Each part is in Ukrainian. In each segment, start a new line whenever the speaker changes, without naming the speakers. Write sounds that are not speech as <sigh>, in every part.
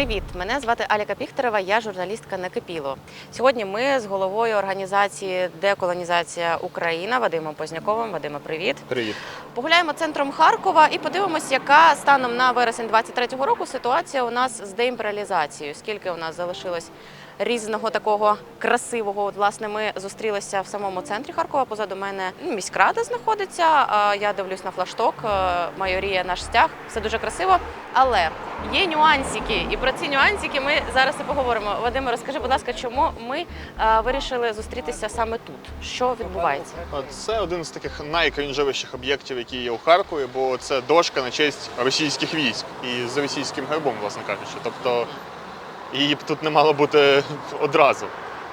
Привіт! Мене звати Аліка Піхтерева, я журналістка Некипіло. Сьогодні ми з головою організації Деколонізація Україна Вадимом Позняковим. Вадиме, привіт!
Привіт.
Погуляємо центром Харкова і подивимось, яка станом на вересень 23-го року ситуація у нас з деімперіалізацією. Скільки у нас залишилось різного такого красивого. От, власне, ми зустрілися в самому центрі Харкова. Позаду мене ну, міськрада знаходиться. Я дивлюсь на флашток, е, майорія наш стяг. Все дуже красиво. Але є нюансики, і про ці нюансики ми зараз і поговоримо. Вадиме, розкажи, будь ласка, чому ми е, вирішили зустрітися саме тут? Що відбувається?
Це один з таких найкрінжовіших об'єктів, які є у Харкові, бо це дошка на честь російських військ і з російським гербом, власне кажучи. Тобто її б тут не мало бути одразу.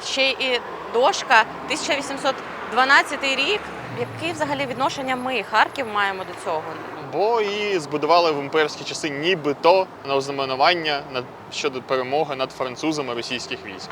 ще і дошка 1812 рік. Яке взагалі відношення ми, Харків, маємо до цього?
Бо її збудували в імперські часи нібито на ознаменування щодо перемоги над французами російських військ.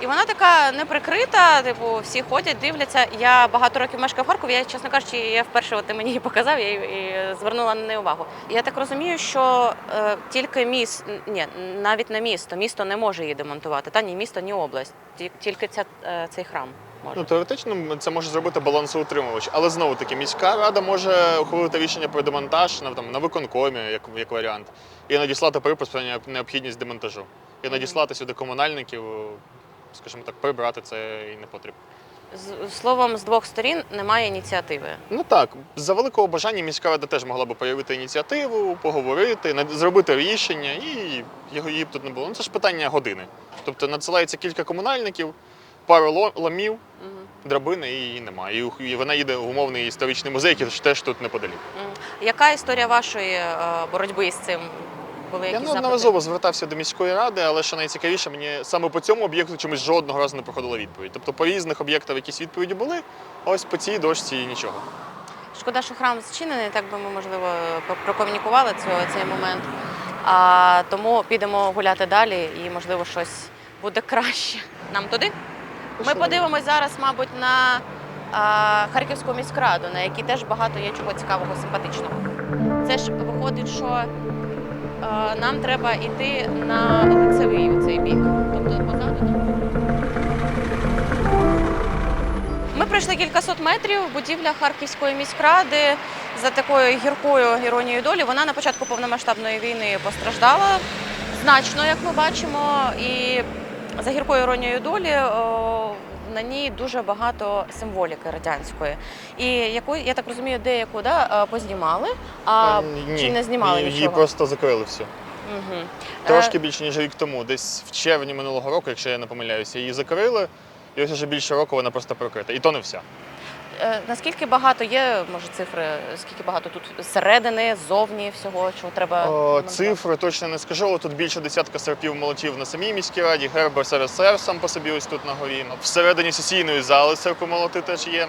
І вона така неприкрита, типу, всі ходять, дивляться. Я багато років мешкаю в Харкові. Я, чесно кажучи, я вперше ти мені її показав я, і і звернула на неї увагу. Я так розумію, що е, тільки міст, ні, навіть не місто, місто не може її демонтувати, та ні місто, ні область, Ті- тільки ця, е, цей храм може.
Ну, теоретично це може зробити балансоутримувач, але знову таки міська рада може ухвалити рішення про демонтаж на там на виконкомі, як, як варіант, і надіслати припис про необхідність демонтажу. І надіслати сюди комунальників, скажімо так, прибрати це і не потрібно.
З, словом, з двох сторін немає ініціативи.
Ну так, за великого бажання міська рада теж могла б проявити ініціативу, поговорити, зробити рішення, і його її б тут не було. Ну це ж питання години. Тобто надсилається кілька комунальників, пару ло- ламів,
Мгм.
драбини і її немає. І вона їде в умовний історичний музей, який теж тут неподалік.
Яка історія вашої е, боротьби з цим? Були
Я неодноразово звертався до міської ради, але що найцікавіше, мені саме по цьому об'єкту чомусь жодного разу не проходила відповідь. Тобто по різних об'єктах якісь відповіді були, а ось по цій дошці нічого.
Шкода, що храм зачинений, так би ми, можливо, прокомунікували цього, цей момент. А, тому підемо гуляти далі і, можливо, щось буде краще. Нам туди? Ми подивимось зараз, мабуть, на а, Харківську міськраду, на якій теж багато є чого цікавого, симпатичного. Це ж виходить, що а, нам треба йти на лицевий у цей бік. Тобто позаду. Ми пройшли кількасот метрів. Будівля Харківської міськради за такою гіркою іронією долі. Вона на початку повномасштабної війни постраждала значно, як ми бачимо. І за гіркою іронією долі на ній дуже багато символіки радянської. І яку, я так розумію, деяку да, е, познімали, а
Ні,
чи не знімали
її
нічого?
просто закрили все.
Угу.
Трошки більше ніж рік тому, десь в червні минулого року, якщо я не помиляюся, її закрили. І ось вже більше року вона просто прокрита. І то не вся.
Е, Наскільки багато є, може, цифри, скільки багато тут зсередини, ззовні всього, чого треба?
О, цифри точно не скажу, але тут більше десятка серпів молотів на самій міській раді, герб СРСР сам по собі ось тут на горі. Всередині сесійної зали молоти теж є.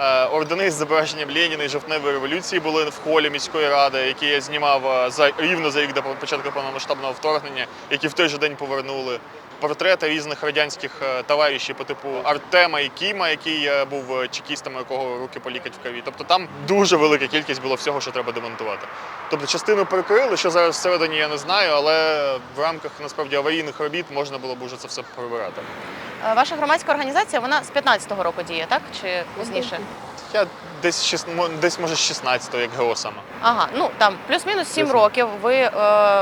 Е, Ордени з зображенням Леніна і жовтневої революції були в холі міської ради, які я знімав е, за рівно за рік до початку повномасштабного вторгнення, які в той же день повернули. Портрети різних радянських е, товаришів по типу Артема і Кіма, який е, був е, чекістом, у якого руки полікать в крові. Тобто там дуже велика кількість було всього, що треба демонтувати. Тобто частину перекрили, що зараз всередині я не знаю, але в рамках насправді аварійних робіт можна було б уже це все прибирати.
Ваша громадська організація вона з 15-го року діє, так? Чи пізніше?
Я десь шіс- мо- десь може з 16-го, як ГО саме.
Ага, ну там плюс-мінус 7
Плюс-мінус.
років ви е,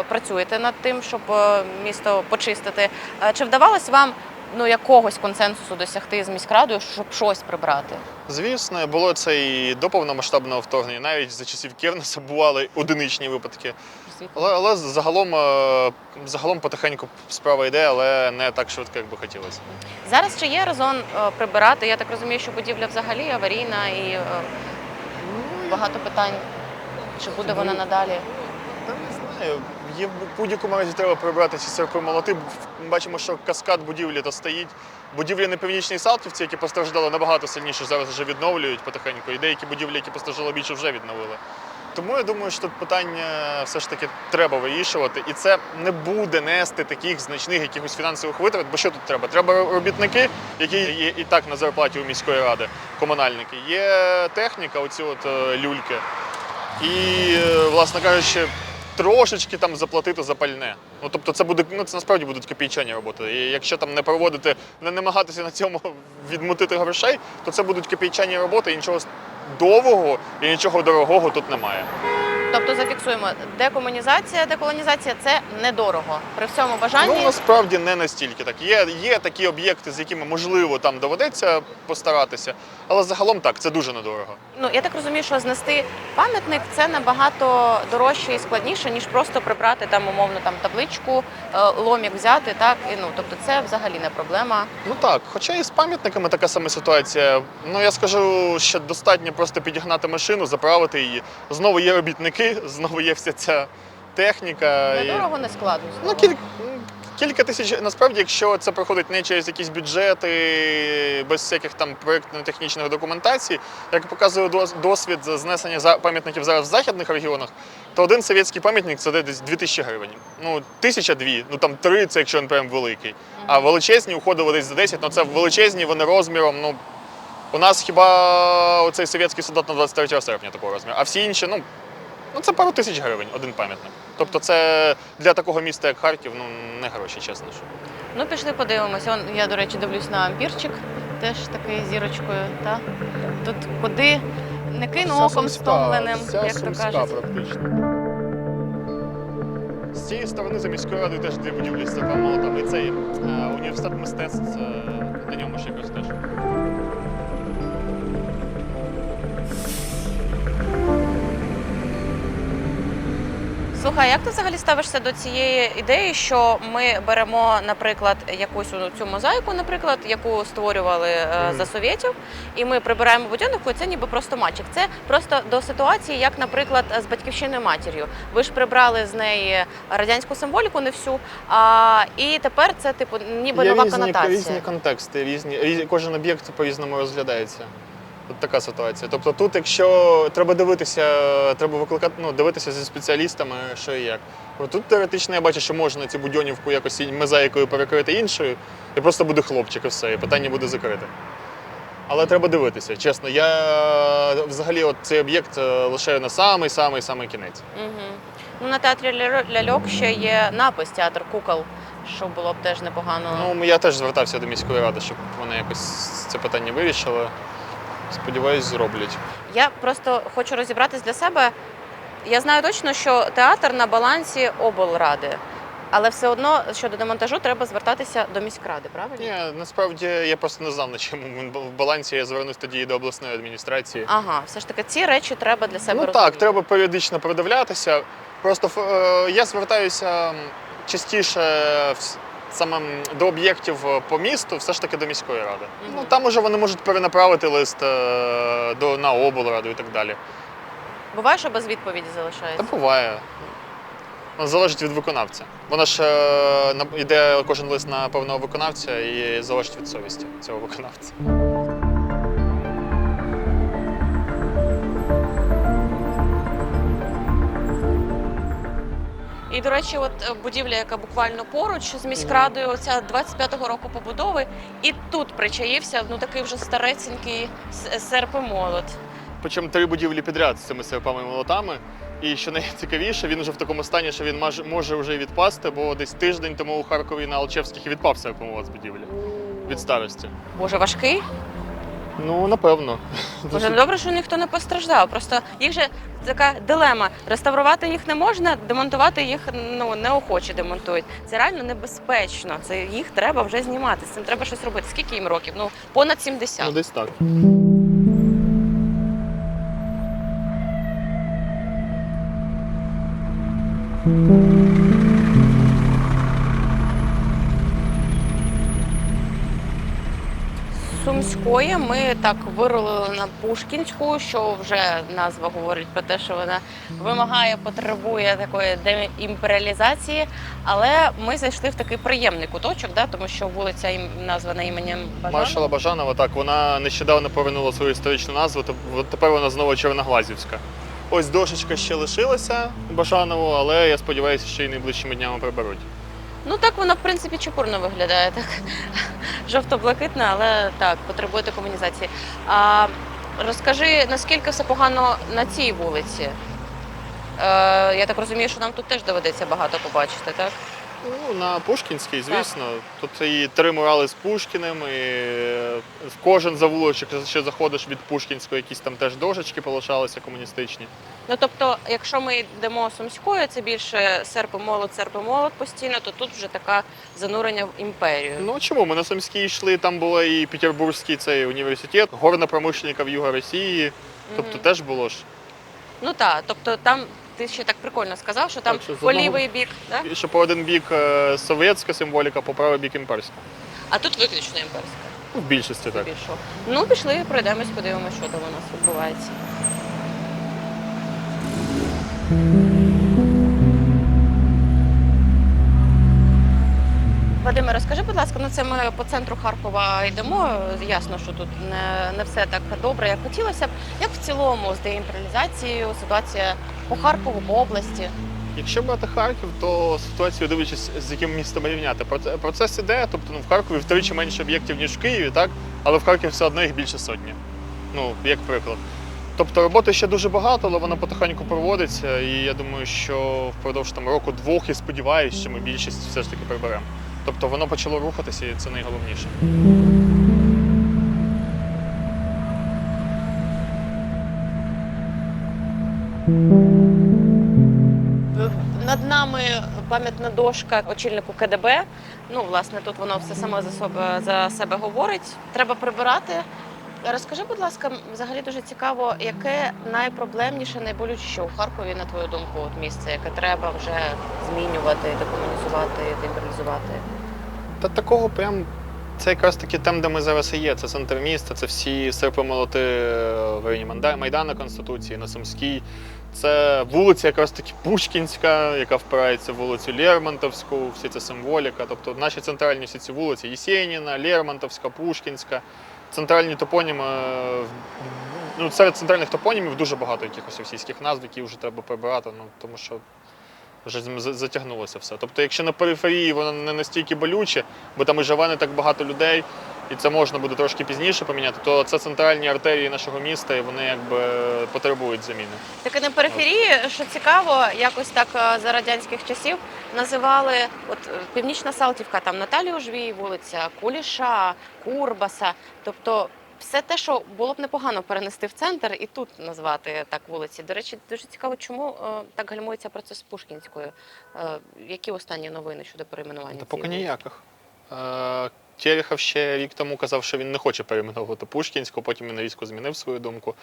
працюєте над тим, щоб е, місто почистити. Е, чи вдавалось вам ну, якогось консенсусу досягти з міськрадою, щоб щось прибрати?
Звісно, було це і до повномасштабного вторгнення, навіть за часів Кернеса бували одиничні випадки. Але, але загалом, е, загалом потихеньку справа йде, але не так швидко, як би хотілося.
Зараз чи є резон е, прибирати? Я так розумію, що будівля взагалі аварійна і е, багато питань. Чи буде вона
Ну,
надалі?
Та не знаю. Є в будь-якому разі треба прибрати ці серпи молоти. Ми бачимо, що каскад будівлі то стоїть. Будівлі на північній Салтівці, які постраждали набагато сильніше, зараз вже відновлюють потихеньку. І деякі будівлі, які постраждали більше, вже відновили. Тому я думаю, що тут питання все ж таки треба вирішувати, і це не буде нести таких значних якихось фінансових витрат. Бо що тут треба? Треба робітники, які є і так на зарплаті у міської ради, комунальники. Є техніка, оці от е, люльки. І, е, власне кажучи, трошечки там заплатити за пальне. Ну тобто це буде ну це насправді будуть копійчані роботи. І якщо там не проводити, не намагатися на цьому <laughs> відмутити грошей, то це будуть копійчані роботи, і нічого довгого і нічого дорогого тут немає.
Тобто зафіксуємо, декомунізація, деколонізація це недорого. При всьому бажанні
Ну насправді не настільки так. Є, є такі об'єкти, з якими можливо там доведеться постаратися, але загалом так, це дуже недорого.
Ну я так розумію, що знести пам'ятник це набагато дорожче і складніше, ніж просто прибрати там умовно там табличку, е, ломік взяти. Так і ну тобто, це взагалі не проблема.
Ну так, хоча і з пам'ятниками така сама ситуація. Ну я скажу, що достатньо просто підігнати машину, заправити її. Знову є робітники, знову є вся ця техніка. і-
Недорого, не складно.
Ну, кіль... кілька тисяч. Насправді, якщо це проходить не через якісь бюджети, без всяких там проєктно-технічних документацій, як показує досвід знесення пам'ятників зараз в західних регіонах, то один совєтський пам'ятник це десь 2000 гривень. Ну, тисяча дві, ну там три, це якщо він прям великий. А величезні уходили десь за 10, ну це величезні, вони розміром. Ну, у нас хіба оцей совєтський солдат на 23 серпня такого розміру, а всі інші, ну, ну це пару тисяч гривень, один пам'ятник. Тобто це для такого міста, як Харків, ну не гроші, чесно. Що.
Ну пішли подивимося. Он, я, до речі, дивлюсь на ампірчик, теж такий зірочкою. Та? Тут куди не кину оком стомленим, як то кажуть.
практично. З цієї сторони за міською радою теж дві будівлі з церква молота. І цей е, університет мистецтв на ньому ще якось теж.
Слухай, як ти взагалі ставишся до цієї ідеї, що ми беремо, наприклад, якусь цю мозаїку, наприклад, яку створювали е, за совєтів, і ми прибираємо будівнику, і це ніби просто мальчик. Це просто до ситуації, як, наприклад, з батьківщиною матір'ю. Ви ж прибрали з неї радянську символіку, не всю. А, і тепер це типу ніби
Є
нова
різні,
конотація.
різні контексти, різні, різні, кожен об'єкт по-різному розглядається. От така ситуація. Тобто тут, якщо треба дивитися, треба викликати, ну, дивитися зі спеціалістами, що і як. Тут теоретично я бачу, що можна цю будьонівку якось мозаїкою перекрити іншою, і просто буде хлопчик і все, і питання буде закрите. Але треба дивитися. Чесно, я взагалі от цей об'єкт е, лишаю на самий самий самий кінець.
Угу. Ну, на театрі ляльок ще є напис театр кукол, що було б теж непогано.
Ну, я теж звертався до міської ради, щоб вони якось це питання вирішили. Сподіваюсь, зроблять.
Я просто хочу розібратись для себе. Я знаю точно, що театр на балансі облради, але все одно щодо демонтажу треба звертатися до міськради, правильно?
Ні, насправді я просто не знав, на чому він в балансі. Я звернусь тоді і до обласної адміністрації.
Ага, все ж таки ці речі треба для себе
ну так,
розуміти.
треба періодично продивлятися. Просто е, я звертаюся частіше в- саме до об'єктів е, по місту, все ж таки до міської ради.
Мгм.
Ну там уже вони можуть перенаправити лист е, до на облраду і так далі.
Буває, що без відповіді залишається?
Та буває. Воно залежить від виконавця. Вона ж е, йде кожен лист на певного виконавця і залежить від совісті цього виконавця.
І, до речі, от е, будівля, яка буквально поруч з міськрадою, оця 25-го року побудови, і тут причаївся ну такий вже стареценький серп і молот.
Причому три будівлі підряд з цими серпами і молотами. І що найцікавіше, він вже в такому стані, що він може вже відпасти, бо десь тиждень тому у Харкові на Алчевських і відпав серпомолот з будівлі від старості.
Боже, важкий.
Ну, напевно.
Ну добре, що ніхто не постраждав. Просто їх же така дилема. Реставрувати їх не можна, демонтувати їх ну неохоче демонтують. Це реально небезпечно. Це їх треба вже знімати. З цим треба щось робити. Скільки їм років? Ну понад 70.
Ну, десь так.
З Сумської ми так вирулили на Пушкінську, що вже назва говорить про те, що вона вимагає, потребує такої деімперіалізації. Але ми зайшли в такий приємний куточок, да, тому що вулиця ім- названа іменем Бажанова.
Маршала Бажанова, так, вона нещодавно повернула свою історичну назву, тепер вона знову Черноглазівська. Ось дошечка ще лишилася Бажанову, але я сподіваюся, що і найближчими днями приберуть.
Ну так вона в принципі чепурно виглядає, так жовто-блакитна, але так, потребує декомунізації. А розкажи, наскільки все погано на цій вулиці? Е, я так розумію, що нам тут теж доведеться багато побачити, так?
Ну, на Пушкінській, звісно. Тут і три мурали з Пушкіним, і е, в кожен завулочок, що заходиш від Пушкінської, якісь там теж дошечки полишалися комуністичні.
Ну тобто, якщо ми йдемо сумською, це більше серп і молот, серп і молот постійно, то тут вже така занурення в імперію.
Ну чому? Ми на Сумській йшли, там був і Петербурзький цей університет, горно-промишленників Юга Росії. Тобто
Мгм.
теж було ж.
Ну так, тобто там ти ще так прикольно сказав, що там
Так, що з
по
одного-
лівий бік, да?
І Що по один бік е, совєтська символіка, по правий бік імперська.
а тут виключно імперська.
Ну, в більшості так.
Більшого. Ну, пішли, пройдемось, подивимося, що там у нас відбувається. Вадиме, розкажи, будь ласка, ну це ми по центру Харкова йдемо. Ясно, що тут не, не все так добре, як хотілося б. Як в цілому з деімперіалізацією ситуація по Харкову, по області?
Якщо брати Харків, то ситуацію дивлячись, з яким містом рівняти. Процес іде, тобто ну, в Харкові втричі менше об'єктів, ніж в Києві, так? але в Харкові все одно їх більше сотні. Ну, як приклад. Тобто роботи ще дуже багато, але вона потихеньку проводиться. І я думаю, що впродовж там року-двох і сподіваюся, що ми більшість все ж таки приберемо. Тобто воно почало рухатися, і це найголовніше.
Над нами пам'ятна дошка очільнику КДБ. Ну, власне, тут воно все саме за себе, за себе говорить. Треба прибирати. Розкажи, будь ласка, взагалі дуже цікаво, яке найпроблемніше, найболючіше у Харкові, на твою думку, от місце, яке треба вже змінювати, декомунізувати, демобілізувати?
Та такого прям. Це якраз таки там, де ми зараз і є. Це центр міста, це всі серпи молоти в районі Майдана Конституції, на Сумській. Це вулиця якраз таки Пушкінська, яка впирається в вулицю Лермонтовську, всі це символіка. Тобто наші центральні всі ці вулиці Єсеніна, Лермонтовська, Пушкінська. Центральні топоніми. Ну, серед центральних топонімів дуже багато якихось російських назв, які вже треба прибирати, ну, тому що вже затягнулося все. Тобто, якщо на периферії воно не настільки болюче, бо там і живе не так багато людей, і це можна буде трошки пізніше поміняти, то це центральні артерії нашого міста, і вони якби потребують заміни.
Таке на периферії, що цікаво, якось так е, за радянських часів називали от е, Північна Салтівка, там Наталію Жвій, вулиця Куліша, Курбаса. Тобто все те, що було б непогано перенести в центр і тут назвати так вулиці. До речі, дуже цікаво, чому е, так гальмується процес з Пушкінською. Е, які останні новини щодо перейменування?
Та поки ніяких. Е, Терехов ще рік тому казав, що він не хоче перейменовувати Пушкінську, потім він різко змінив свою думку.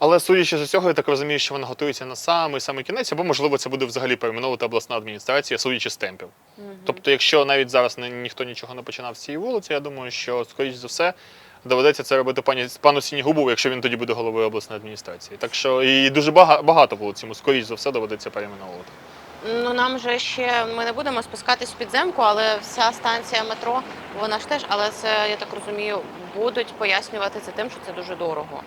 Але судячи з усього, я так розумію, що вона готується на самий самий кінець, або можливо це буде взагалі перейменовувати обласна адміністрація, судячи з темпів.
Мгм.
Тобто, якщо навіть зараз ні- ніхто нічого не починав з цієї вулиці, я думаю, що скоріш за все доведеться це робити пані пану Сінігубову, якщо він тоді буде головою обласної адміністрації. Так що і дуже бага- багато вулиць йому скоріш за все доведеться перейменовувати.
Ну нам же ще ми не будемо спускатись в підземку, але вся станція метро, вона ж теж, але це я так розумію, будуть пояснювати це тим, що це дуже дорого.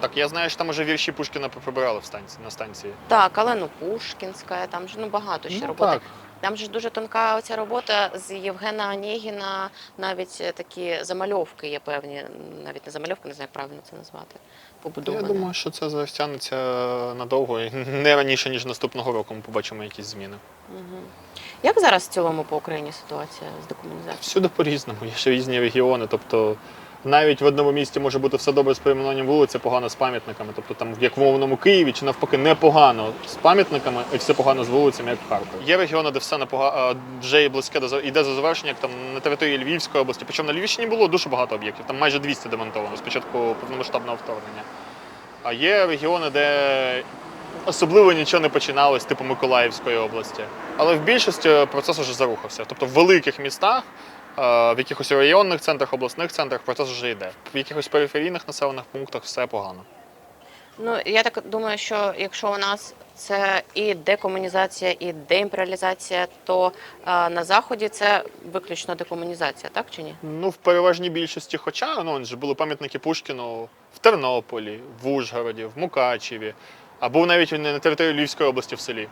Так, я знаю, що там уже вірші Пушкіна прибирали в станції на станції.
Так, але ну Пушкінська, там ж ну багато ще роботи.
так.
Там же ж дуже тонка оця робота з Євгена Онєгіна, навіть такі замальовки є певні, навіть не замальовки, не знаю, як правильно це назвати.
Я думаю, що це розтягнеться надовго і не раніше, ніж наступного року ми побачимо якісь зміни.
Мгм. Як зараз в цілому по Україні ситуація з декомунізацією?
Всюди по-різному, є ще різні регіони. Тобто навіть в одному місті може бути все добре з перейменуванням вулиці, погано з пам'ятниками. Тобто там, як в умовному Києві, чи навпаки непогано з пам'ятниками, і все погано з вулицями, як в Харкові. Є регіони, де все непога... вже і близьке до йде за завершення, як там на території Львівської області. Причому на Львівщині було дуже багато об'єктів, там майже 200 демонтовано з початку повномасштабного вторгнення. А є регіони, де особливо нічого не починалось, типу Миколаївської області. Але в більшості процес вже зарухався. Тобто в великих містах, в якихось районних центрах, обласних центрах процес вже йде. В якихось периферійних населених пунктах все погано.
Ну я так думаю, що якщо у нас це і декомунізація, і деімперіалізація, то е, на заході це виключно декомунізація, так чи ні?
Ну, в переважній більшості, хоча ну, же були пам'ятники Пушкіну в Тернополі, в Ужгороді, в Мукачеві, а був навіть на території Львівської області в селі.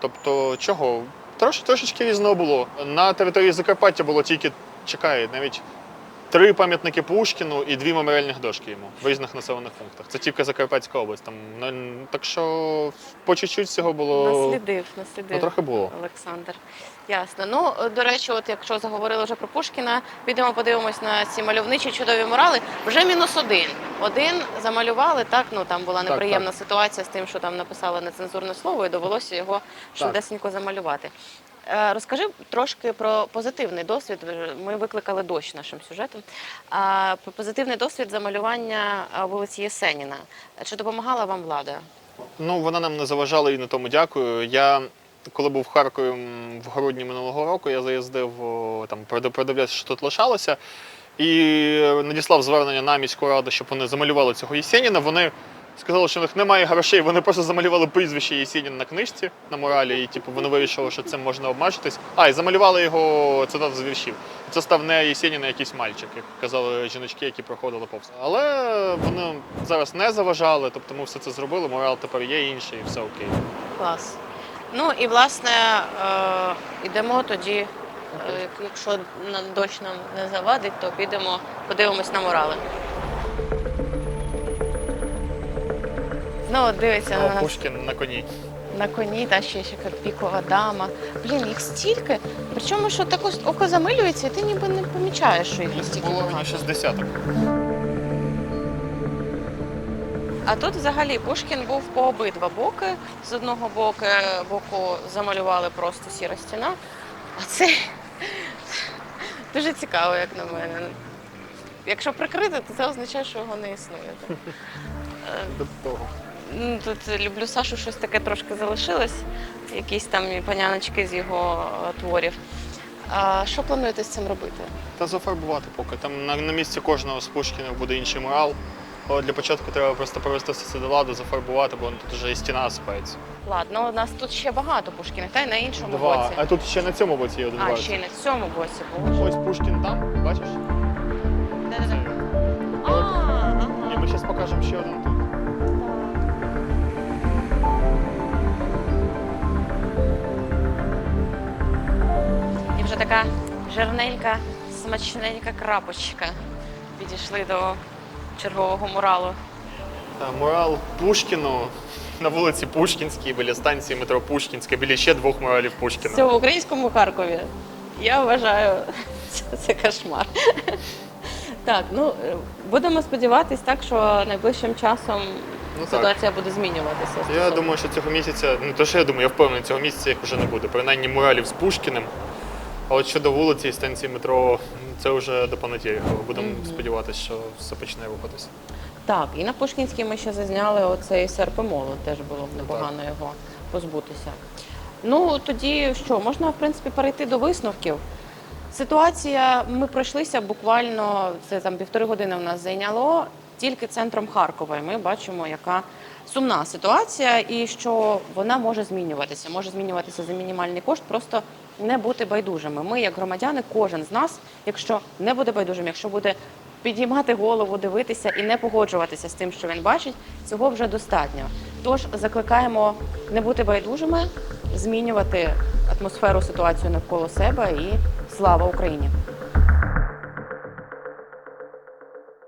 Тобто, чого? Трош, трошечки різного було. На території Закарпаття було тільки, чекає навіть три пам'ятники Пушкіну і дві меморіальних дошки йому в різних населених пунктах. Це тільки Закарпатська область. Там ну, так що по чуть-чуть всього було
Наслідив, наслідив.
ну, трохи було.
Олександр. Ясно. Ну, до речі, от якщо заговорили вже про Пушкіна, підемо подивимось на ці мальовничі чудові мурали. Вже мінус один. Один замалювали, так, ну там була
Так,
неприємна ситуація з тим, що там написали нецензурне слово, і довелося його швидесенько замалювати. Е, Розкажи трошки про позитивний досвід. Ми викликали дощ нашим сюжетом. Про позитивний досвід замалювання вулиці Єсеніна. Чи допомагала вам влада?
Ну, вона нам не заважала і на тому дякую. Я коли був в Харкові в грудні минулого року, я заїздив там передивлявся, що тут лишалося, і надіслав звернення на міську раду, щоб вони замалювали цього Єсеніна. Вони сказали, що в них немає грошей. Вони просто замалювали прізвище Єсеніна на книжці на моралі, і типу вони вирішили, що цим можна обмежитись. А, і замалювали його цитат з віршів. Це став не Єсенін, а якийсь мальчик, як казали жіночки, які проходили повз. Але вони зараз не заважали, тобто ми все це зробили, морал тепер є інший, і все окей.
Клас. Ну і власне е, йдемо тоді, е, якщо дощ нам не завадить, то підемо, подивимось на Знову дивиться на
О,
нас
Пушкін на коні.
на коні, та ще ще як пікова дама. Блін, їх стільки. Причому, що так ось око замилюється, і ти ніби не помічаєш, що їх настільки
Було мені
багато.
60
А тут взагалі Пушкін був по обидва боки. З одного боку, боку замалювали просто сіра стіна, а це <laughs> дуже цікаво, як на мене. Якщо прикрити, то це означає, що його не існує. Е,
до того.
Ну, Тут люблю Сашу, щось таке трошки залишилось, якісь там паняночки з його е, творів. А що плануєте з цим робити?
Та зафарбувати поки. Там на, на місці кожного з Пушкінів буде інший мурал. Але для початку треба просто привести все це до ладу, зафарбувати, бо тут вже і стіна осипається.
Ладно, у нас тут ще багато Пушкіних, та й на іншому
Два.
боці.
А тут ще на цьому боці є один
А, ще й на цьому боці. Боже.
Ось Пушкін там, бачиш? Це.
А, ага.
І ми зараз покажемо ще один
така жирненька, смачненька крапочка. Підійшли до чергового муралу.
Мурал Пушкіну <laughs> на вулиці Пушкінській, біля станції метро Пушкінська, біля ще двох муралів Пушкіна.
Це в українському Харкові. Я вважаю, <laughs> це, це кошмар. <laughs> Так, ну е, будемо сподіватись так, що найближчим часом
Ну, так.
ситуація буде змінюватися.
Я думаю, що цього місяця, ну то що я думаю, я впевнений, цього місяця їх вже не буде. Принаймні муралів з Пушкіним. А от щодо вулиці і станції метро, це вже до понеділка. Будемо сподіватися, що все почне рухатися.
Так, і на Пушкінській ми ще зазняли оцей серп і молот, теж було б непогано його позбутися. Ну тоді що, можна в принципі перейти до висновків. Ситуація, ми пройшлися буквально це там півтори години в нас зайняло тільки центром Харкова. І ми бачимо, яка сумна ситуація, і що вона може змінюватися. Може змінюватися за мінімальний кошт, просто не бути байдужими. Ми, як громадяни, кожен з нас, якщо не буде байдужим, якщо буде підіймати голову, дивитися і не погоджуватися з тим, що він бачить, цього вже достатньо. Тож закликаємо не бути байдужими, змінювати атмосферу, ситуацію навколо себе і слава Україні!